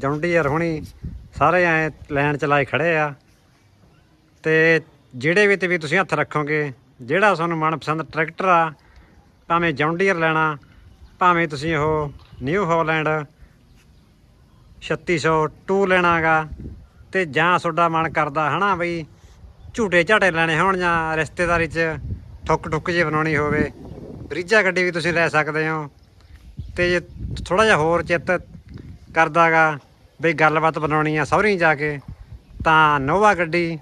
John Deere ਹੁਣੀ ਸਾਰੇ ਐ ਲਾਈਨ ਚ ਲਾਏ ਖੜੇ ਆ। ਤੇ ਜਿਹੜੇ ਵੀ ਤੇ ਵੀ ਤੁਸੀਂ ਹੱਥ ਰੱਖੋਗੇ, ਜਿਹੜਾ ਤੁਹਾਨੂੰ ਮਨਪਸੰਦ ਟਰੈਕਟਰ ਆ, ਭਾਵੇਂ ਜੌਂਡੀਅਰ ਲੈਣਾ, ਭਾਵੇਂ ਤੁਸੀਂ ਉਹ ਨਿਊ ਹਾਲੈਂਡ 3600 2 ਲੈਣਾਗਾ, ਤੇ ਜਾਂ ਤੁਹਾਡਾ ਮਨ ਕਰਦਾ ਹਨਾ ਬਈ ਝੂਟੇ ਝਾਟੇ ਲੈਣੇ ਹੋਣ ਜਾਂ ਰਿਸ਼ਤੇਦਾਰੀ 'ਚ ਠੁੱਕ ਠੁੱਕ ਜੇ ਬਣਾਉਣੀ ਹੋਵੇ, ਬਰੀਜਾ ਗੱਡੀ ਵੀ ਤੁਸੀਂ ਲੈ ਸਕਦੇ ਹੋ। ਤੇ ਜੇ ਥੋੜਾ ਜਿਹਾ ਹੋਰ ਚਿੱਤ ਕਰਦਾਗਾ ਬਈ ਗੱਲਬਾਤ ਬਣਾਉਣੀ ਆ ਸਹੁਰੀ ਜਾ ਕੇ ਤਾਂ ਨੋਵਾ ਗੱਡੀ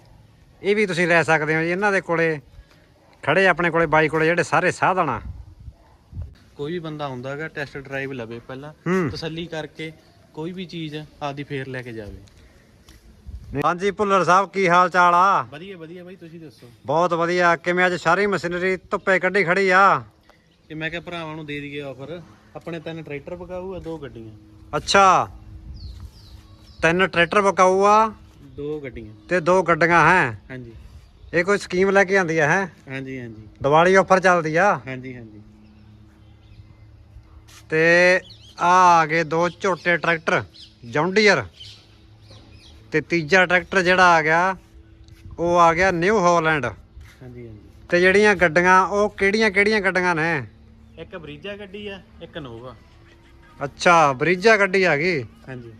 ਇਹ ਵੀ ਤੁਸੀਂ ਲੈ ਸਕਦੇ ਹੋ ਜੀ ਇਹਨਾਂ ਦੇ ਕੋਲੇ ਖੜੇ ਆਪਣੇ ਕੋਲੇ ਬਾਈ ਕੋਲੇ ਜਿਹੜੇ ਸਾਰੇ ਸਾਧਨ ਆ। ਕੋਈ ਵੀ ਬੰਦਾ ਹੁੰਦਾ ਹੈਗਾ ਟੈਸਟ ਡਰਾਈਵ ਲਵੇ ਪਹਿਲਾਂ ਹੂੰ। ਤਸੱਲੀ ਕਰਕੇ ਕੋਈ ਵੀ ਚੀਜ਼ ਆਪਦੀ ਫੇਰ ਲੈ ਕੇ ਜਾਵੇ। ਹਾਂਜੀ ਭੁੱਲਰ ਸਾਹਿਬ ਕੀ ਹਾਲ ਚਾਲ ਆ? ਵਧੀਆ ਵਧੀਆ ਬਾਈ ਤੁਸੀਂ ਦੱਸੋ? ਬਹੁਤ ਵਧੀਆ ਕਿਵੇਂ ਅੱਜ ਸਾਰੀ ਮਸ਼ੀਨਰੀ ਧੁੱਪੇ ਕੱਢੀ ਖੜੀ ਆ? ਤੇ ਮੈਂ ਕਿਹਾ ਭਰਾਵਾਂ ਨੂੰ ਦੇ ਦਈਏ ਆਫਰ ਆਪਣੇ ਤਿੰਨ ਟਰੈਕਟਰ ਪਕਾਊ ਆ ਦੋ ਗੱਡੀਆਂ। ਅੱਛਾ। ਤਿੰਨ ਟਰੈਕਟਰ ਬਕਾਊ ਆ ਦੋ ਗੱਡੀਆਂ। ਤੇ ਦੋ ਗੱਡੀਆਂ ਹੈ। ਹਾਂਜੀ। ਇਹ ਕੋਈ ਸਕੀਮ ਲੈ ਕੇ ਆਂਦੀ ਆ ਹੈ? ਹਾਂਜੀ ਹਾਂਜੀ। ਦੀਵਾਲੀ ਆਫਰ ਚੱਲਦੀ ਆ। ਹਾਂਜੀ ਹਾਂਜੀ। ਤੇ ਆ ਆ ਗਏ ਦੋ ਝੋਟੇ ਟਰੈਕਟਰ ਜੌਂਡੀਅਰ। ਤੇ ਤੀਜਾ ਟਰੈਕਟਰ ਜਿਹੜਾ ਆ ਗਿਆ ਉਹ ਆ ਗਿਆ ਨਿਊ ਹਾਲੈਂਡ। ਹਾਂਜੀ ਹਾਂਜੀ। ਤੇ ਜਿਹੜੀਆਂ ਗੱਡੀਆਂ ਉਹ ਕਿਹੜੀਆਂ ਕਿਹੜੀਆਂ ਗੱਡੀਆਂ ਨੇ? ਇੱਕ ਬਰੀਜਾ ਗੱਡੀ ਆ ਇੱਕ ਨੋਵਾ। ਅੱਛਾ ਬਰੀਜਾ ਗੱਡੀ ਆ ਗਈ। ਹਾਂਜੀ।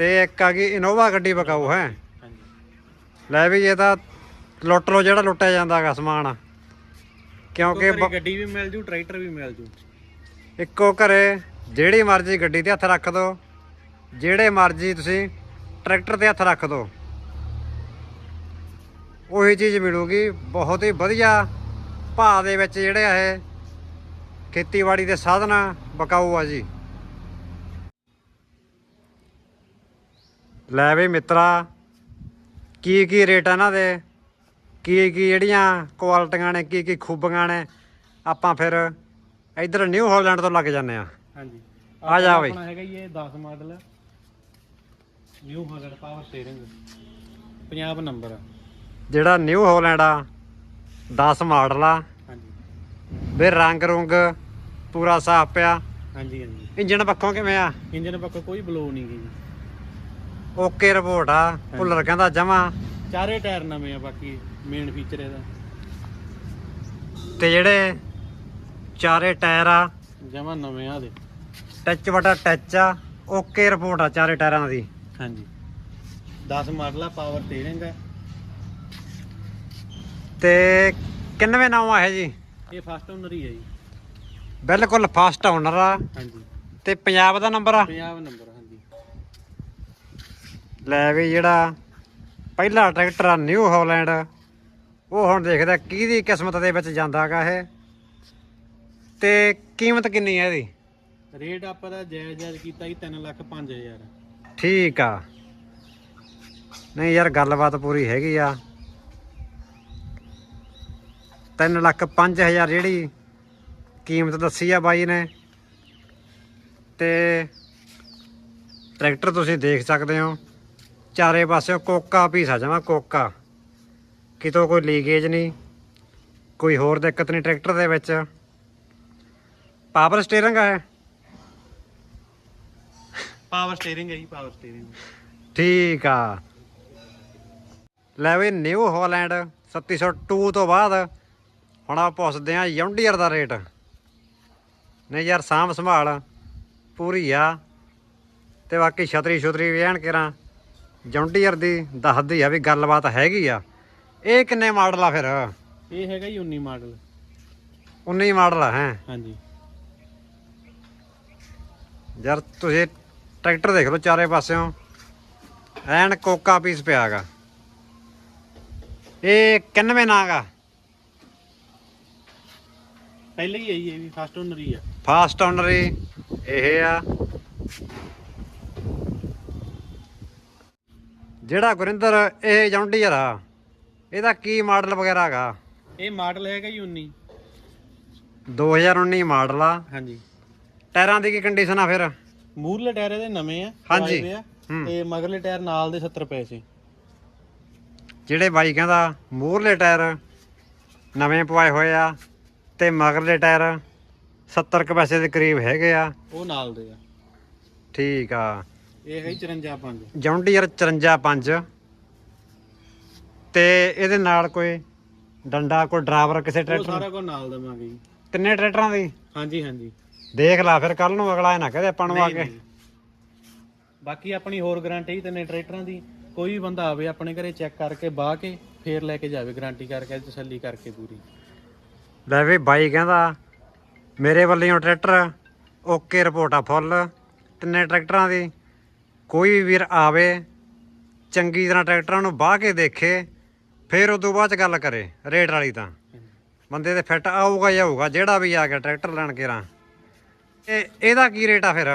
ਤੇ ਇੱਕ ਆ ਗਈ ਇਨੋਵਾ ਗੱਡੀ ਬਕਾਊ ਹੈ। ਲੈ ਵੀ ਇਹ ਤਾਂ ਲੁੱਟ ਲੋ ਜਿਹੜਾ ਲੁੱਟਿਆ ਜਾਂਦਾਗਾ ਸਮਾਨ। ਕਿਉਂਕਿ ਗੱਡੀ ਵੀ ਮਿਲ ਜੂ ਟਰੈਕਟਰ ਵੀ ਮਿਲ ਜੂ। ਇੱਕੋ ਘਰੇ ਜਿਹੜੀ ਮਰਜ਼ੀ ਗੱਡੀ ਤੇ ਹੱਥ ਰੱਖ ਦੋ। ਜਿਹੜੇ ਮਰਜ਼ੀ ਤੁਸੀਂ ਟਰੈਕਟਰ ਤੇ ਹੱਥ ਰੱਖ ਦੋ। ਉਹੀ ਚੀਜ਼ ਮਿਲੂਗੀ ਬਹੁਤ ਹੀ ਵਧੀਆ ਭਾਅ ਦੇ ਵਿੱਚ ਜਿਹੜੇ ਆ ਇਹ ਖੇਤੀਬਾੜੀ ਦੇ ਸਾਧਨ ਬਕਾਊ ਆ ਜੀ। ਲੈ ਵੀ ਮਿੱਤਰਾ ਕੀ ਕੀ ਰੇਟ ਆ ਇਹਨਾਂ ਦੇ? ਕੀ ਕੀ ਜਿਹੜੀਆਂ ਕੁਆਲਿਟੀਆਂ ਨੇ ਕੀ ਕੀ ਖੂਬੀਆਂ ਨੇ? ਆਪਾਂ ਫਿਰ ਇੱਧਰ ਨਿਊ ਹਾਲੈਂਡ ਤੋਂ ਲੱਗ ਜਾਂਦੇ ਆ ਹਾਂਜੀ। ਆ ਜਾ ਬਈ। ਆਪਣਾ ਹੈਗਾ ਜੀ ਇਹ 10 ਮਾਡਲ। ਨਿਊ ਹਾਲਰ ਪਾਵਰ ਸਟੀਅਰਿੰਗ। ਪੰਜਾਬ ਨੰਬਰ। ਜਿਹੜਾ ਨਿਊ ਹਾਲੈਂਡ ਆ 10 ਮਾਡਲ ਆ। ਹਾਂਜੀ। ਵੀ ਰੰਗ ਰੁੰਗ ਪੂਰਾ ਸਾਫ਼ ਪਿਆ। ਹਾਂਜੀ ਹਾਂਜੀ। ਇੰਜਨ ਪੱਖੋਂ ਕਿਵੇਂ ਆ? ਇੰਜਨ ਪੱਕਾ ਕੋਈ ਬਲੋ ਨਹੀਂ ਗਈ ਓਕੇ ਰਿਪੋਰਟ ਆ ਭੁੱਲਰ ਕਹਿੰਦਾ ਜਮਾ। ਚਾਰੇ ਟਾਇਰ ਨਵੇਂ ਆ ਬਾਕੀ ਮੇਨ ਫੀਚਰ ਇਹਦਾ। ਤੇ ਜਿਹੜੇ ਚਾਰੇ ਟਾਇਰ ਆ ਜਮਾ ਨਵੇਂ ਆ ਦੇ। ਟੱਚ ਬਟਾ ਟੱਚ ਆ ਓਕੇ ਰਿਪੋਰਟ ਆ ਚਾਰੇ ਟਾਇਰਾਂ ਦੀ। ਹਾਂਜੀ। 10 ਮਾਡਲ ਆ ਪਾਵਰ ਸਟੀਅਰਿੰਗ ਆ। ਤੇ ਕਿੰਨਵੇਂ ਨਾਮ ਆ ਇਹ ਜੀ? ਇਹ ਫਸਟ ਓਨਰ ਹੀ ਹੈ ਜੀ। ਬਿਲਕੁਲ ਫਾਸਟ ਓਨਰ ਆ। ਹਾਂਜੀ। ਤੇ ਪੰਜਾਬ ਦਾ ਨੰਬਰ ਆ? ਪੰਜਾਬ ਨੰਬਰ ਲੈ ਵੀ ਜਿਹੜਾ ਪਹਿਲਾ ਟਰੈਕਟਰ ਆ ਨਿਊ ਹਾਲੈਂਡ ਉਹ ਹੁਣ ਦੇਖਦਾ ਕਿਹਦੀ ਕਿਸਮਤ ਦੇ ਵਿੱਚ ਜਾਂਦਾਗਾ ਇਹ। ਤੇ ਕੀਮਤ ਕਿੰਨੀ ਹੈ ਇਹਦੀ? ਰੇਟ ਆਪਾਂ ਦਾ ਜਾਇਜ਼ ਜਾਇਜ਼ ਕੀਤਾ ਜੀ 3 ਲੱਖ 5000 ਠੀਕ ਆ। ਨਹੀਂ ਯਾਰ ਗੱਲਬਾਤ ਪੂਰੀ ਹੈਗੀ ਆ। 3 ਲੱਖ 5000 ਜਿਹੜੀ ਕੀਮਤ ਦੱਸੀ ਆ ਬਾਈ ਨੇ। ਤੇ ਟਰੈਕਟਰ ਤੁਸੀਂ ਦੇਖ ਸਕਦੇ ਹੋ। ਚਾਰੇ ਪਾਸੇ ਕੋਕਾ ਪੀਸ ਜਾਵਾ ਕੋਕਾ। ਕਿਤੋਂ ਕੋਈ ਲੀਕੇਜ ਨਹੀਂ ਕੋਈ ਹੋਰ ਦਿੱਕਤ ਨਹੀਂ ਟਰੈਕਟਰ ਦੇ ਵਿੱਚ। ਪਾਵਰ ਸਟੀਅਰਿੰਗ ਹੈ ਪਾਵਰ ਸਟੀਅਰਿੰਗ ਹੈ ਜੀ ਪਾਵਰ ਸਟੀਅਰਿੰਗ। ਠੀਕ ਆ। ਲੈ ਵੀ ਨਿਊ ਹਾਲੈਂਡ 3702 ਤੋਂ ਬਾਅਦ ਹੁਣ ਆ ਪੁੱਛਦੇ ਆ ਯੌਂਡੀਅਰ ਦਾ ਰੇਟ। ਨਹੀਂ ਯਾਰ ਸਾਂਭ ਸੰਭਾਲ ਪੂਰੀ ਆ। ਤੇ ਬਾਕੀ ਛਤਰੀ ਛੁਤਰੀ ਵੀ ਐਨ ਕਰਾਂ। ਜੌਂਡੀਅਰ ਦੀ ਦੱਸਦੀ ਆ ਵੀ ਗੱਲਬਾਤ ਹੈਗੀ ਆ। ਇਹ ਕਿੰਨੇ ਮਾਡਲ ਆ ਫਿਰ? ਇਹ ਹੈਗਾ ਜੀ 19 ਮਾਡਲ। 19 ਮਾਡਲ ਆ ਹੈ? ਹਾਂਜੀ। ਯਾਰ ਤੁਸੀਂ ਟਰੈਕਟਰ ਦੇਖ ਲਓ ਚਾਰੇ ਪਾਸਿਓਂ। ਐਨ ਕੋਕਾ ਪੀਸ ਪਿਆਗਾ ਇਹ ਕਿੰਨਵੇਂ ਨਾਗਾ ਪਹਿਲੇ ਹੀ ਜੀ ਇਹ ਵੀ ਫਸਟ ਓਨਰ ਹੀ ਆ। ਫਾਸਟ ਓਨਰ ਇਹ ਆ। ਜਿਹੜਾ ਗੁਰਿੰਦਰ ਇਹ ਜੌਂਡੀਅਰ ਆ ਇਹਦਾ ਕੀ ਮਾਡਲ ਵਗੈਰਾ ਹੈਗਾ? ਇਹ ਮਾਡਲ ਹੈਗਾ ਜੀ 19 2019 ਮਾਡਲ ਆ। ਹਾਂਜੀ। ਟਾਇਰਾਂ ਦੀ ਕੀ ਕੰਡੀਸ਼ਨ ਆ ਫਿਰ? ਮੂਰਲੇ ਟਾਇਰ ਇਹਦੇ ਨਵੇਂ ਆ ਹਾਂਜੀ। ਪਾਏ ਹੋਏ ਆ, ਹੂੰ। ਤੇ ਮਗਰਲੇ ਟਾਇਰ ਨਾਲ ਦੇ 70 ਪੈਸੇ। ਜਿਹੜੇ ਬਾਈ ਕਹਿੰਦਾ ਮੂਹਰਲੇ ਟਾਇਰ ਨਵੇਂ ਪਵਾਏ ਹੋਏ ਆ ਤੇ ਮਗਰਲੇ ਟਾਇਰ 70 ਕੁ ਪੈਸੇ ਦੇ ਕਰੀਬ ਹੈਗੇ ਆ। ਉਹ ਨਾਲ ਦੇ ਆ। ਠੀਕ ਆ। ਇਹ ਹੈ 54 ਜੌਂਡੀਅਰ 545 ਤੇ ਇਹਦੇ ਨਾਲ ਕੋਈ ਡੰਡਾ ਕੋਈ ਡਰਾਈਵਰ ਕਿਸੇ ਉਹ ਟਰੈਕਟਰ? ਸਾਰਾ ਕੁਝ ਨਾਲ ਦੇਵਾਂਗੇ ਜੀ। ਤਿੰਨੇ ਟਰੈਕਟਰਾਂ ਦੀ? ਹਾਂਜੀ ਹਾਂਜੀ। ਦੇਖ ਲਾ ਫਿਰ ਕੱਲ ਨੂੰ ਅਗਲਾ ਇਹ ਨਾ ਕਹਦੇ ਆਪਾਂ ਨੂੰ ਆ ਕੇ। ਨਹੀਂ। ਬਾਕੀ ਆਪਣੀ ਹੋਰ ਗਾਰੰਟੀ ਤਿੰਨੇ ਟਰੈਕਟਰਾਂ ਦੀ। ਕੋਈ ਵੀ ਬੰਦਾ ਆਵੇ ਆਪਣੇ ਘਰੇ ਚੈੱਕ ਕਰਕੇ ਬਾਹ ਕੇ ਫੇਰ ਲੈ ਕੇ ਜਾਵੇ ਗਾਰੰਟੀ ਕਰਕੇ ਤਸੱਲੀ ਕਰਕੇ ਪੂਰੀ। ਲੈ ਵੀ ਬਾਈ ਕਹਿੰਦਾ ਮੇਰੇ ਵੱਲੋਂ ਟਰੈਕਟਰ ਓਕੇ ਰਿਪੋਰਟ ਆ ਫੁੱਲ। ਤਿੰਨੇ ਟਰੈਕਟਰਾਂ ਦੀ। ਕੋਈ ਵੀ ਵੀਰ ਆਵੇ ਚੰਗੀ ਤਰ੍ਹਾਂ ਟਰੈਕਟਰਾਂ ਨੂੰ ਬਾਹ ਕੇ ਦੇਖੇ ਫਿਰ ਉਦੋਂ ਬਾਅਦ ਚ ਗੱਲ ਕਰੇ ਰੇਟ ਵਾਲੀ ਤਾਂ। ਬੰਦੇ ਦੇ ਫਿੱਟ ਆਊਗਾ ਜਾਂ ਆਊਗਾ ਜਿਹੜਾ ਵੀ ਆ ਗਿਆ ਟਰੈਕਟਰ ਲੈਣ ਕੇ ਰਾਂ। ਇਹ ਇਹਦਾ ਕੀ ਰੇਟ ਆ ਫਿਰ?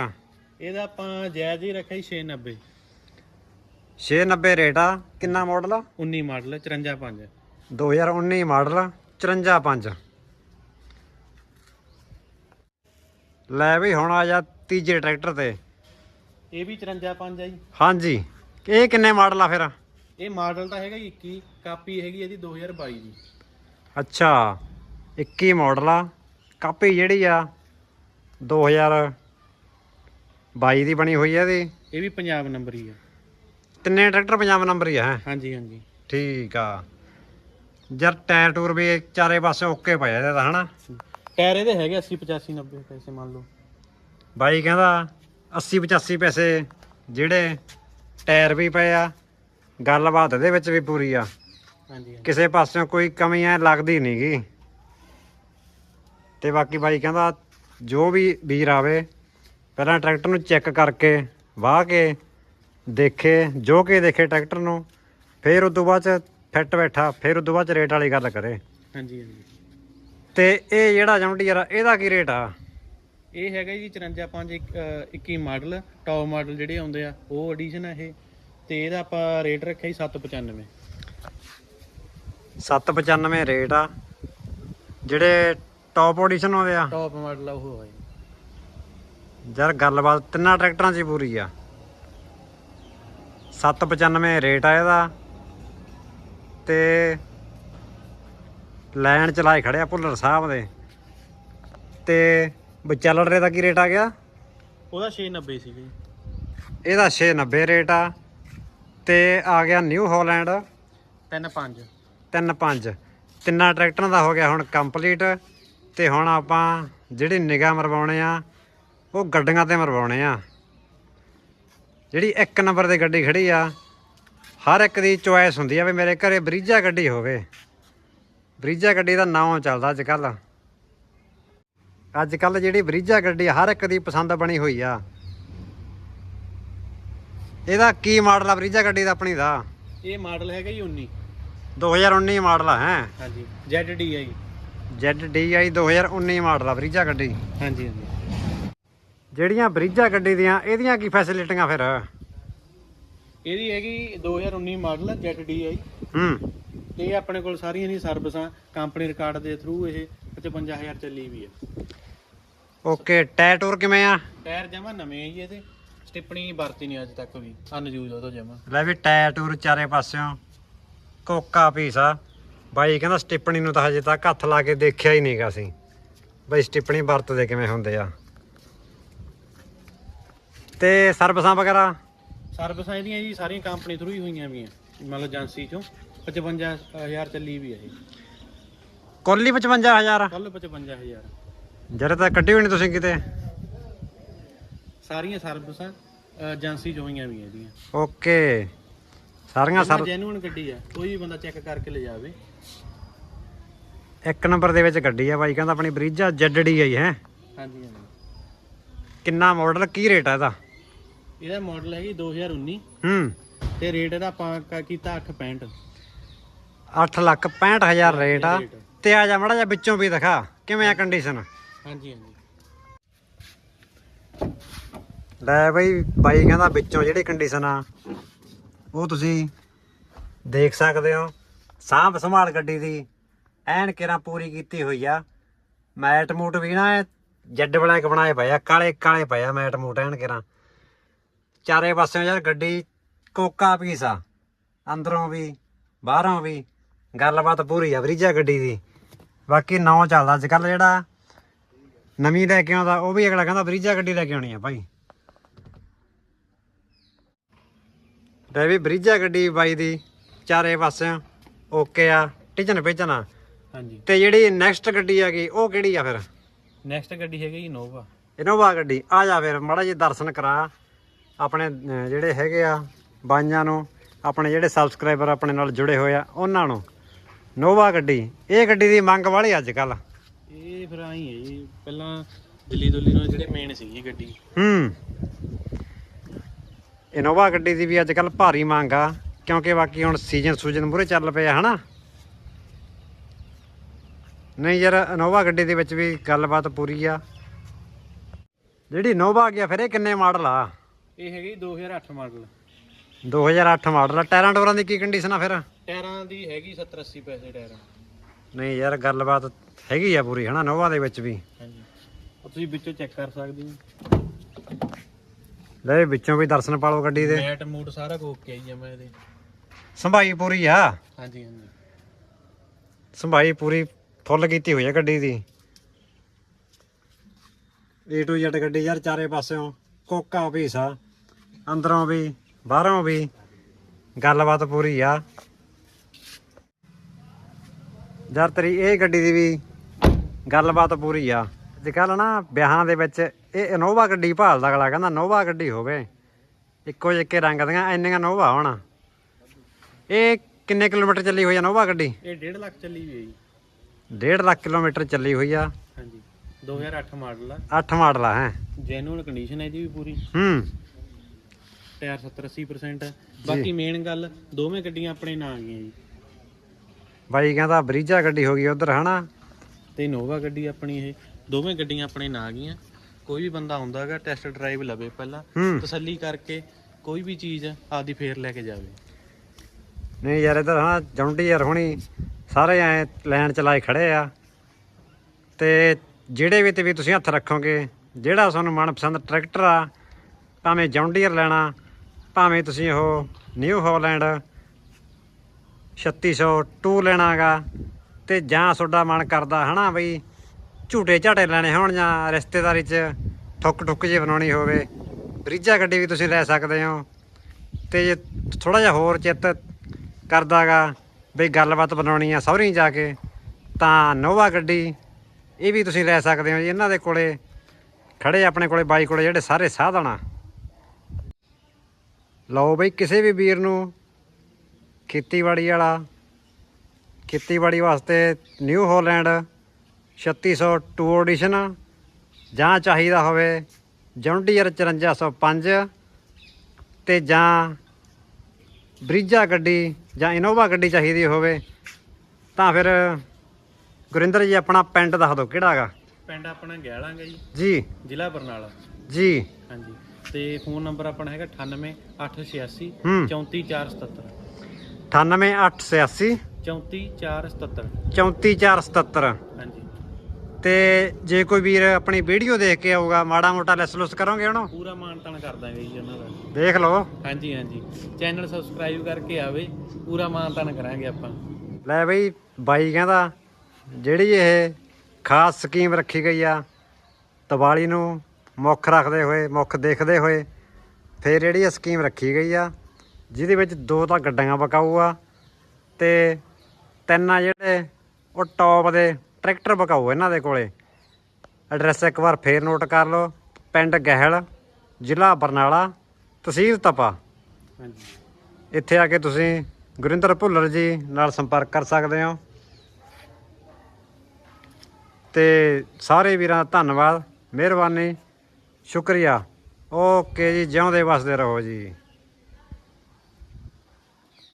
ਇਹਦਾ ਆਪਾਂ ਜਾਇਜ਼ ਹੀ ਰੱਖਿਆ ਜੀ 690 690 ਰੇਟ ਆ ਕਿੰਨਾ ਮਾਡਲ ਆ? 19 ਮਾਡਲ 545 2019 ਮਾਡਲ 545 ਲੈ ਵੀ ਹੁਣ ਆ ਜਾ ਤੀਜੇ ਟਰੈਕਟਰ ਤੇ। ਇਹ ਵੀ 545 ਹੈ ਜੀ। ਹਾਂਜੀ। ਇਹ ਕਿੰਨੇ ਮਾਡਲ ਆ ਫਿਰ? ਇਹ ਮਾਡਲ ਤਾਂ ਹੈਗਾ ਜੀ 21 ਕਾਪੀ ਹੈਗੀ ਇਹਦੀ 2022 ਦੀ ਅੱਛਾ 21 ਮਾਡਲ ਆ। ਕਾਪੀ ਜਿਹੜੀ ਆ 2022 ਦੀ ਬਣੀ ਹੋਈ ਆ ਇਹਦੀ। ਇਹ ਵੀ ਪੰਜਾਬ ਨੰਬਰ ਹੀ ਆ। ਤਿੰਨੇ ਟਰੈਕਟਰ ਪੰਜਾਬ ਨੰਬਰ ਹੀ ਆ ਹੈਂ? ਹਾਂਜੀ ਹਾਂਜੀ। ਠੀਕ ਆ। ਜਰ ਟਾਇਰ ਟੂਰ ਵੀ ਚਾਰੇ ਪਾਸੇ ਓਕੇ ਪਿਆ ਇਹਦਾ ਤਾਂ ਹਨਾ? ਟਾਇਰ ਇਹਦੇ ਹੈਗੇ 80 85 90 ਪੈਸੇ ਮੰਨ ਲਓ। ਬਾਈ ਕਹਿੰਦਾ 80 85 ਪੈਸੇ ਜਿਹੜੇ ਟਾਇਰ ਵੀ ਪਏ ਆ ਗੱਲਬਾਤ ਇਹਦੇ ਵਿੱਚ ਵੀ ਪੂਰੀ ਆ। ਹਾਂਜੀ ਕਿਸੇ ਪਾਸਿਓਂ ਕੋਈ ਕਮੀ ਐ ਲੱਗਦੀ ਨਹੀਂਗੀ ਤੇ ਬਾਕੀ ਬਾਈ ਕਹਿੰਦਾ ਜੋ ਵੀ ਵੀਰ ਆਵੇ ਪਹਿਲਾਂ ਟਰੈਕਟਰ ਨੂੰ ਚੈੱਕ ਕਰਕੇ ਵਾਹ ਕੇ ਦੇਖੇ ਜੋ ਕਿ ਦੇਖੇ ਟਰੈਕਟਰ ਨੂੰ ਫਿਰ ਉਸ ਤੋਂ ਬਾਅਦ ਫਿੱਟ ਬੈਠਾ ਫਿਰ ਉਸ ਤੋਂ ਬਾਅਦ ਰੇਟ ਵਾਲੀ ਗੱਲ ਕਰੇ। ਹਾਂਜੀ ਹਾਂਜੀ। ਤੇ ਇਹ ਜਿਹੜਾ ਜੌਂਡੀਅਰ ਆ ਇਹਦਾ ਕੀ ਰੇਟ ਆ? ਇਹ ਹੈਗਾ ਜੀ 54 21 ਮਾਡਲ ਟੌਪ ਮਾਡਲ ਜਿਹੜੇ ਆਉਂਦੇ ਆ ਉਹ ਐਡੀਸ਼ਨ ਆ ਇਹ ਤੇ ਇਹਦਾ ਆਪਾਂ ਰੇਟ ਰੱਖਿਆ ਜੀ 795 795 ਰੇਟ ਆ। ਜਿਹੜੇ ਟੌਪ ਆਡੀਸ਼ਨ ਆਉਂਦੇ ਆ। ਟੌਪ ਮਾਡਲ ਆ ਉਹ ਹੈ ਯਾਰ ਗੱਲਬਾਤ ਤਿੰਨਾਂ ਟਰੈਕਟਰਾਂ 'ਚ ਪੂਰੀ ਆ। 795 ਰੇਟ ਆ ਇਹਦਾ। ਤੇ ਲਾਈਨ ਚਲਾਏ ਖੜਿਆ ਭੁੱਲਰ ਸਾਹਿਬ ਦੇ। ਤੇ ਵਿਚਾਲੜੇ ਦਾ ਕੀ ਰੇਟ ਆ ਗਿਆ? ਉਹਦਾ 690 ਸੀਗਾ। ਜੀ ਇਹਦਾ 690 ਰੇਟ ਆ। ਤੇ ਆ ਗਿਆ ਨਿਊ ਹਾਲੈਂਡ 35 3.5 ਤਿੰਨਾਂ ਟਰੈਕਟਰਾਂ ਦਾ ਹੋ ਗਿਆ ਹੁਣ ਕੰਪਲੀਟ ਤੇ ਹੁਣ ਆਪਾਂ ਜਿਹੜੀ ਨਿਗਾਹ ਮਰਵਾਉਣੇ ਆ ਉਹ ਗੱਡੀਆਂ ਤੇ ਮਰਵਾਉਣੇ ਆ। ਜਿਹੜੀ ਇੱਕ ਨੰਬਰ ਦੀ ਗੱਡੀ ਖੜੀ ਆ ਹਰ ਇੱਕ ਦੀ ਚੁਆਇਸ ਹੁੰਦੀ ਆ ਵੀ ਮੇਰੇ ਘਰੇ ਬਰੀਜਾ ਗੱਡੀ ਹੋਵੇ। ਬਰੀਜਾ ਗੱਡੀ ਦਾ ਨਾਮ ਚੱਲਦਾ ਅੱਜ ਕੱਲ ਅੱਜ ਕੱਲ ਜਿਹੜੀ ਬਰੀਜਾ ਗੱਡੀ ਹਰ ਇੱਕ ਦੀ ਪਸੰਦ ਬਣੀ ਹੋਈ ਆ। ਇਹਦਾ ਕੀ ਮਾਡਲ ਆ ਬਰੀਜਾ ਗੱਡੀ ਦਾ ਆਪਣੀ ਦਾ? ਇਹ ਮਾਡਲ ਹੈਗਾ ਜੀ 19 2019 ਮਾਡਲ ਆ ਹੈ? ਹਾਂਜੀ ZDI ZDI 2019 ਮਾਡਲ ਆ ਬਰੀਜਾ ਗੱਡੀ। ਹਾਂਜੀ ਹਾਂਜੀ। ਜਿਹੜੀਆਂ ਬਰੀਜਾ ਗੱਡੀ ਦੀਆਂ ਇਹਦੀਆਂ ਕੀ ਫੈਸਿਲਿਟੀਆਂ ਫਿਰ? ਇਹਦੀ ਹੈਗੀ 2019 ਮਾਡਲ ZDI ਹੂੰ। ਤੇ ਇਹ ਆਪਣੇ ਕੋਲ ਸਾਰੀਆਂ ਦੀ ਸਰਵਿਸਾਂ ਕੰਪਨੀ ਰਿਕਾਰਡ ਦੇ ਥਰੂ ਇਹ 55000 ਚੱਲੀ ਵੀ ਹੈ ਓਕੇ ਟਾਇਰ ਟੂਰ ਕਿਵੇਂ ਆ? ਟਾਇਰ ਜਮਾ ਨਵੇਂ ਆ ਜੀ ਇਹਦੇ। ਸਟਿੱਪਣੀ ਵਰਤੀ ਨਹੀਂ ਅੱਜ ਤੱਕ ਵੀ ਅਨਯੂਜ਼ ਉਹ ਤੋਂ ਜਮਾ। ਲੈ ਵੀ ਟਾਇਰ ਟੂਰ ਚਾਰੇ ਪਾਸਿਓਂ। ਕੋਕਾ ਪੀਸ ਆ। ਬਾਈ ਕਹਿੰਦਾ ਸਟਿੱਪਣੀ ਨੂੰ ਤਾਂ ਹਜੇ ਤੱਕ ਹੱਥ ਲਾ ਕੇ ਦੇਖਿਆ ਹੀ ਨਹੀਂਗਾ ਅਸੀਂ। ਬਈ ਸਟਿੱਪਣੀ ਵਰਤਦੇ ਕਿਵੇਂ ਹੁੰਦੇ ਆ? ਤੇ ਸਰਵਿਸਾਂ ਵਗੈਰਾ? ਸਰਵਿਸਾਂ ਇਹਦੀਆਂ ਜੀ ਸਾਰੀਆਂ ਕੰਪਨੀ ਥਰੂ ਹੀ ਹੋਈਆਂ ਵੀ ਆ ਮਤਲਬ ਏਜੰਸੀ ਚੋਂ। 55000 ਚੱਲੀ ਵੀ ਹੈ ਇਹ। ਕੁੱਲ ਹੀ 55000 ਕੱਲ 55000 ਜਿਹੜੇ ਤਾਂ ਕੱਢੀ ਹੋਈ ਨਹੀਂ ਤੁਸੀਂ ਕਿਤੇ। ਸਾਰੀਆਂ ਸਰਵਿਸਾਂ ਏਜੰਸੀ ਚੋਂ ਹੋਈਆਂ ਵੀ ਇਹਦੀਆਂ ਓਕੇ। ਸਾਰੀਆਂ ਸਰ ਜੈਨੂਇਨ ਗੱਡੀ ਆ ਕੋਈ ਵੀ ਬੰਦਾ ਚੈੱਕ ਕਰਕੇ ਲੈ ਜਾਵੇ। ਇੱਕ ਨੰਬਰ ਦੇ ਵਿੱਚ ਗੱਡੀ ਆ ਬਾਈ ਕਹਿੰਦਾ ਆਪਣੀ ਬਰੀਜਾ ਜੱਡੜੀ ਆਈ ਹੈ। ਹਾਂਜੀ ਹਾਂਜੀ। ਕਿੰਨਾ ਮਾਡਲ ਕੀ ਰੇਟ ਆ ਇਹਦਾ? ਇਹਦਾ ਮਾਡਲ ਹੈਗੀ 2019 ਹੂੰ। ਤੇ ਰੇਟ ਇਹਦਾ ਆਪਾਂ ਕੀਤਾ 865 8 ਲੱਖ 65000 ਰੇਟ ਆ। ਤੇ ਆ ਜਾ ਮੜਾ ਜਾ ਵਿੱਚੋਂ ਵੀ ਦਿਖਾ ਕਿਵੇਂ ਆ ਕੰਡੀਸ਼ਨ ਹਾਂਜੀ ਹਾਂਜੀ। ਲੈ ਬਈ ਬਾਈ ਕਹਿੰਦਾ ਵਿੱਚੋਂ ਜਿਹੜੀ ਕੰਡੀਸ਼ਨ ਆ ਉਹ ਤੁਸੀਂ ਦੇਖ ਸਕਦੇ ਹੋ। ਸਾਂਭ ਸੰਭਾਲ ਗੱਡੀ ਦੀ ਐਨ ਕਿਰਾਂ ਪੂਰੀ ਕੀਤੀ ਹੋਈ ਆ। ਮੈਟ ਮੂਟ ਵੀ ਨਾ ਜੱਡ ਬਲੈਕ ਬਣਾਏ ਪਏ ਆ ਕਾਲੇ ਕਾਲੇ ਪਏ ਆ ਮੈਟ ਮੂਟ ਐਨ ਕਿਰਾਂ। ਚਾਰੇ ਪਾਸਿਓਂ ਯਾਰ ਗੱਡੀ ਕੋਕਾ ਪੀਸ ਆ ਅੰਦਰੋਂ ਵੀ ਬਾਹਰੋਂ ਵੀ ਗੱਲਬਾਤ ਪੂਰੀ ਆ ਬਰੀਜਾ ਗੱਡੀ ਦੀ। ਬਾਕੀ ਨੌ ਚੱਲਦਾ ਅੱਜ ਕੱਲ ਜਿਹੜਾ ਨਵੀਂ ਲੈ ਕੇ ਆਉਂਦਾ ਉਹ ਵੀ ਅਗਲਾ ਕਹਿੰਦਾ ਬਰੀਜਾ ਗੱਡੀ ਲੈ ਕੇ ਆਉਣੀ ਆ ਭਾਈ। ਲੈ ਵੀ ਬਰੀਜਾ ਗੱਡੀ ਬਾਈ ਦੀ ਚਾਰੇ ਪਾਸਿਓਂ ਓਕੇ ਆ ਟਿਚਨ ਆ। ਹਾਂਜੀ। ਤੇ ਜਿਹੜੀ ਨੈਕਸਟ ਗੱਡੀ ਹੈਗੀ ਉਹ ਕਿਹੜੀ ਆ ਫਿਰ? ਨੈਕਸਟ ਗੱਡੀ ਹੈਗੀ ਇਨੋਵਾ ਇਨੋਵਾ ਗੱਡੀ ਆ ਜਾ ਫਿਰ ਮਾੜਾ ਜੀ ਦਰਸ਼ਨ ਕਰਾ। ਆਪਣੇ ਜਿਹੜੇ ਹੈਗੇ ਆ ਬਾਈਆਂ ਨੂੰ ਆਪਣੇ ਜਿਹੜੇ ਸਬਸਕ੍ਰਾਈਬਰ ਆਪਣੇ ਨਾਲ ਜੁੜੇ ਹੋਏ ਆ ਉਹਨਾਂ ਨੂੰ। ਨੋਵਾ ਗੱਡੀ ਇਹ ਗੱਡੀ ਦੀ ਮੰਗ ਵਾਲੀ ਅੱਜ ਕੱਲ ਇਹ ਫਿਰ ਆਈ ਹੈ ਜੀ ਪਹਿਲਾਂ ਦਿੱਲੀ ਦੁੱਲੀ ਨੂੰ ਜਿਹੜੇ ਮੇਨ ਸੀਗੀ ਗੱਡੀ। ਹੂੰ। ਇਨੋਵਾ ਗੱਡੀ ਦੀ ਵੀ ਅੱਜ ਕੱਲ ਭਾਰੀ ਮੰਗ ਆ ਕਿਉਂਕਿ ਬਾਕੀ ਹੁਣ ਸੀਜ਼ਨ ਸੂਜਨ ਮੂਰੇ ਚੱਲ ਪਿਆ ਹਨਾ? ਨਹੀਂ ਯਾਰ ਇਨੋਵਾ ਗੱਡੀ ਦੇ ਵਿੱਚ ਵੀ ਗੱਲਬਾਤ ਪੂਰੀ ਆ। ਜਿਹੜੀ ਇਨੋਵਾ ਗਿਆ ਫਿਰ ਇਹ ਕਿੰਨੇ ਮਾਡਲ ਆ? ਇਹ ਹੈਗੀ 2008 ਮਾਡਲ। 2008 ਮਾਡਲ ਆ। ਟਾਇਰਾਂ ਟੋਰਾਂ ਦੀ ਕੀ ਕੰਡੀਸ਼ਨ ਆ ਫਿਰ? ਟਾਇਰਾਂ ਦੀ ਹੈਗੀ 70 80 ਪੈਸੇ ਟਾਇਰਾਂ। ਨਹੀਂ ਯਾਰ ਗੱਲਬਾਤ ਹੈਗੀ ਆ ਪੂਰੀ ਹਨਾ ਨੋਵਾ ਦੇ ਵਿੱਚ ਵੀ। ਹਾਂਜੀ। ਉਹ ਤੁਸੀਂ ਵਿੱਚੋਂ ਚੈੱਕ ਕਰ ਸਕਦੇ ਹੋ। ਲੈ ਵਿੱਚੋਂ ਵੀ ਦਰਸ਼ਨ ਪਾਲੋ ਗੱਡੀ ਦੇ। ਮੈਟ ਮੂਡ ਸਾਰਾ ਓਕੇ ਆਈ ਆ ਮੈਂ ਇਹਦੇ। ਸੰਭਾਈ ਪੂਰੀ ਆ? ਹਾਂਜੀ ਹਾਂਜੀ। ਸੰਭਾਈ ਪੂਰੀ ਫੁੱਲ ਕੀਤੀ ਹੋਈ ਆ ਗੱਡੀ ਦੀ। ਏ ਟੂ Z ਗੱਡੀ ਯਾਰ ਚਾਰੇ ਪਾਸਿਓਂ। ਕੋਕਾ ਪੀਸਾ ਅੰਦਰੋਂ ਵੀ ਬਾਹਰੋਂ ਵੀ। ਗੱਲਬਾਤ ਪੂਰੀ ਆ। ਯਾਰ ਤੇਰੀ ਇਹ ਗੱਡੀ ਦੀ ਵੀ ਗੱਲਬਾਤ ਪੂਰੀ ਆ ਅੱਜ ਕੱਲ ਨਾ ਵਿਆਹਾਂ ਦੇ ਵਿੱਚ ਇਹ ਇਨੋਵਾ ਗੱਡੀ ਭਾਲਦਾ ਅਗਲਾ ਕਹਿੰਦਾ ਨੋਵਾ ਗੱਡੀ ਹੋਵੇ। ਇੱਕੋ ਜਿਹੇ ਰੰਗ ਦੀਆਂ ਇੰਨੀਆਂ ਨੋਵਾ ਹੋਣ। ਇਹ ਕਿੰਨੇ ਕਿਲੋਮੀਟਰ ਚੱਲੀ ਹੋਈ ਆ ਨੋਵਾ ਗੱਡੀ? ਇਹ 1.5 ਲੱਖ ਚੱਲੀ ਹੋਈ ਹੈ ਜੀ। 1.5 ਲੱਖ ਕਿਲੋਮੀਟਰ ਚੱਲੀ ਹੋਈ ਆ। ਹਾਂਜੀ। 2008 ਮਾਡਲ ਆ। 8 ਮਾਡਲ ਆ ਹੈ। ਜੈਨੂਅਲ ਕੰਡੀਸ਼ਨ ਹੈ ਇਹਦੀ ਵੀ ਪੂਰੀ। ਹੂੰ। ਟਾਇਰ 70 80% ਹੈ ਬਾਕੀ ਮੇਨ ਗੱਲ ਦੋਵੇਂ ਗੱਡੀਆਂ ਆਪਣੇ ਨਾਂ ਆ ਗਈਆਂ ਜੀ। ਬਾਈ ਕਹਿੰਦਾ ਬਰੀਜਾ ਗੱਡੀ ਹੋ ਗਈ ਉਧਰ ਹਨਾ? ਤੇ ਇਨੋਵਾ ਗੱਡੀ ਆਪਣੀ ਇਹ ਦੋਵੇਂ ਗੱਡੀਆਂ ਆਪਣੇ ਨਾਂ ਗਈਆਂ। ਕੋਈ ਵੀ ਬੰਦਾ ਆਉਂਦਾ ਹੈਗਾ ਟੈਸਟ ਡਰਾਈਵ ਲਵੇ ਪਹਿਲਾਂ ਹੂੰ। ਤਸੱਲੀ ਕਰਕੇ ਕੋਈ ਵੀ ਚੀਜ਼ ਆਦੀ ਫੇਰ ਲੈ ਕੇ ਜਾਵੇ। ਨਹੀਂ ਯਾਰ ਇਧਰ ਹਨਾ ਜੌਂਡੀ ਯਾਰ ਹੁਣੀ ਸਾਰੇ ਐ ਲਾਈਨ ਚ ਲਾਏ ਖੜੇ ਆ। ਤੇ ਜਿਹੜੇ ਵੀ ਤੇ ਵੀ ਤੁਸੀਂ ਹੱਥ ਰੱਖੋਗੇ ਜਿਹੜਾ ਤੁਹਾਨੂੰ ਮਨਪਸੰਦ ਟਰੈਕਟਰ ਆ ਭਾਵੇਂ ਜੌਂਡੀਅਰ ਲੈਣਾ ਭਾਵੇਂ ਤੁਸੀਂ ਉਹ ਨਿਊ ਹਾਲੈਂਡ 3600 2 ਲੈਣਾਗਾ ਤੇ ਜਾਂ ਤੁਹਾਡਾ ਮਨ ਕਰਦਾ ਹਨਾ ਬਈ ਝੂਟੇ ਝਾਟੇ ਲੈਣੇ ਹੋਣ ਜਾਂ ਰਿਸ਼ਤੇਦਾਰੀ 'ਚ, ਠੁੱਕ ਠੁੱਕ ਜੇ ਬਣਾਉਣੀ ਹੋਵੇ। ਬਰੀਜਾ ਗੱਡੀ ਵੀ ਤੁਸੀਂ ਲੈ ਸਕਦੇ ਹੋ। ਤੇ ਜੇ ਥੋੜਾ ਜਿਹਾ ਹੋਰ ਚਿੱਤ ਕਰਦਾਗਾ ਬਈ ਗੱਲਬਾਤ ਬਣਾਉਣੀ ਆ ਸਹੁਰੀ ਜਾ ਕੇ, ਤਾਂ ਨੋਵਾ ਗੱਡੀ ਇਹ ਵੀ ਤੁਸੀਂ ਲੈ ਸਕਦੇ ਹੋ ਜੀ। ਇਹਨਾਂ ਦੇ ਕੋਲੇ ਖੜੇ ਆਪਣੇ ਕੋਲੇ ਬਾਈ ਕੋਲੇ ਜਿਹੜੇ ਸਾਰੇ ਸਾਧਨ ਆ। ਲਓ ਬਈ ਕਿਸੇ ਵੀ ਵੀਰ ਨੂੰ ਖੇਤੀਬਾੜੀ ਵਾਲਾ ਖੇਤੀਬਾੜੀ ਵਾਸਤੇ ਨਿਊ ਹਾਲੈਂਡ 3600 2 ਐਡੀਸ਼ਨ ਜਾਂ ਚਾਹੀਦਾ ਹੋਵੇ ਜੌਂਡੀਅਰ 5405 ਤੇ ਜਾਂ ਬਰੀਜਾ ਗੱਡੀ ਜਾਂ ਇਨੋਵਾ ਗੱਡੀ ਚਾਹੀਦੀ ਹੋਵੇ ਤਾਂ ਫਿਰ ਗੁਰਿੰਦਰ ਜੀ ਆਪਣਾ ਪਿੰਡ ਦੱਸ ਦਿਓ ਕਿਹੜਾ ਹੈਗਾ? ਪਿੰਡ ਆਪਣਾ ਗਹਿਲਾਂਗਾ ਜੀ। ਜੀ। ਜ਼ਿਲ੍ਹਾ ਬਰਨਾਲਾ। ਜੀ। ਹਾਂਜੀ। ਤੇ ਫੋਨ ਨੰਬਰ ਆਪਣਾ ਹੈਗਾ 98886 ਹੂੰ। 34477 98886 34477 34477 ਹਾਂਜੀ। ਤੇ ਜੇ ਕੋਈ ਵੀਰ ਆਪਣੀ ਵੀਡੀਓ ਦੇਖ ਕੇ ਆਊਗਾ ਮਾੜਾ ਮੋਟਾ ਲੈਸ ਲੁਸ ਕਰੋਗੇ ਉਹਨੂੰ? ਪੂਰਾ ਮਾਨਤਾਨ ਕਰ ਦਾਂਗੇ ਜੀ ਉਹਨਾਂ ਦਾ। ਦੇਖ ਲਓ। ਹਾਂਜੀ ਹਾਂਜੀ। ਚੈਨਲ ਸਬਸਕ੍ਰਾਈਬ ਕਰਕੇ ਆਵੇ ਪੂਰਾ ਮਾਨਤਾਨ ਕਰਾਂਗੇ ਆਪਾਂ। ਲੈ ਬਈ ਬਾਈ ਕਹਿੰਦਾ ਜਿਹੜੀ ਇਹ ਖਾਸ ਸਕੀਮ ਰੱਖੀ ਗਈ ਆ ਦੀਵਾਲੀ ਨੂੰ ਮੁੱਖ ਰੱਖਦੇ ਹੋਏ ਮੁੱਖ ਦੇਖਦੇ ਹੋਏ ਫਿਰ ਜਿਹੜੀ ਇਹ ਸਕੀਮ ਰੱਖੀ ਗਈ ਆ ਜਿਹਦੇ ਵਿੱਚ ਦੋ ਤਾਂ ਗੱਡੀਆਂ ਬਕਾਊ ਆ ਤੇ ਤਿੰਨ ਆ ਜਿਹੜੇ ਉਹ ਟੌਪ ਦੇ ਟਰੈਕਟਰ ਬਕਾਊ ਇਹਨਾਂ ਦੇ ਕੋਲੇ। ਐਡਰੈਸ ਇੱਕ ਵਾਰ ਫੇਰ ਨੋਟ ਕਰ ਲਓ। ਪਿੰਡ ਗਹਿਲ ਜ਼ਿਲ੍ਹਾ ਬਰਨਾਲਾ ਤਹਿਸੀਲ ਤਪਾ। ਹਾਂਜੀ। ਇੱਥੇ ਆ ਕੇ ਤੁਸੀਂ ਗੁਰਿੰਦਰ ਭੁੱਲਰ ਜੀ ਨਾਲ ਸੰਪਰਕ ਕਰ ਸਕਦੇ ਹੋ। ਤੇ ਸਾਰੇ ਵੀਰਾਂ ਦਾ ਧੰਨਵਾਦ ਮਿਹਰਬਾਨੀ ਸ਼ੁਕਰੀਆ। ਓਕੇ ਜੀ ਜਿਉਂਦੇ ਵਸਦੇ ਰਹੋ ਜੀ।